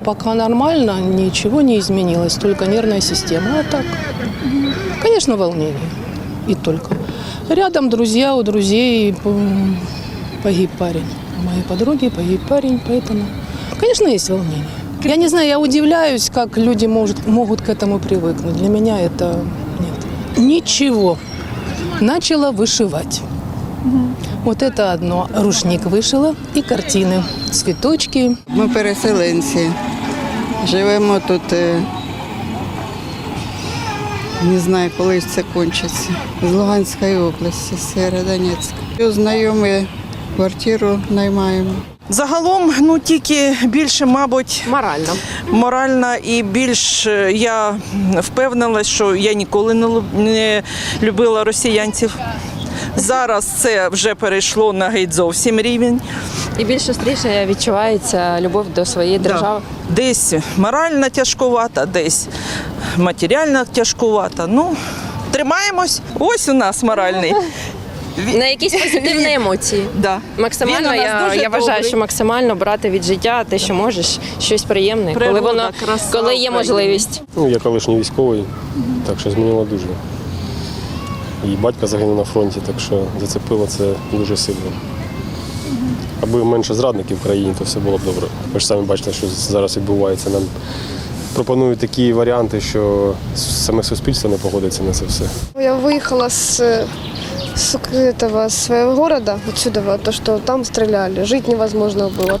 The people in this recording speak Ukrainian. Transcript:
Пока нормально, ничего не изменилось, только нервная система. А так, конечно, волнение. И только. Рядом друзья, у друзей м, погиб парень. У моей подруги погиб парень, поэтому, конечно, есть волнение. Я не знаю, я удивляюсь, как люди может, могут к этому привыкнуть. Для меня это нет. Ничего. Начала вышивать. Вот это одно. Рушник вышила и картины. Цветочки, Ми переселенці. Живемо тут. е, Не знаю, коли це кончиться. З Луганської області, з Сєвєродонецька. Знайомі квартиру наймаємо. Загалом, ну тільки більше, мабуть, Морально. морально і більш е, я впевнилась, що я ніколи не любила росіянців. Зараз це вже перейшло на геть зовсім рівень. І більш швидше відчувається любов до своєї держави. Десь морально тяжкувата, десь матеріально тяжкувата. Ну, тримаємось. Ось у нас моральний. На якісь позитивні емоції. Да. Максимально я, я вважаю, добрий. що максимально брати від життя те, що можеш, щось приємне, коли воно краса коли є можливість. Ну, я колишній військовий, так що змінило дуже. І батько загинув на фронті, так що зацепило це дуже сильно. Аби менше зрадників в країні, то все було б добре. Ви ж самі бачите, що зараз відбувається. Нам пропонують такі варіанти, що саме суспільство не погодиться на це все. Я выехала с, с этого своего города, отсюда, то, что там стреляли. Жить невозможно было.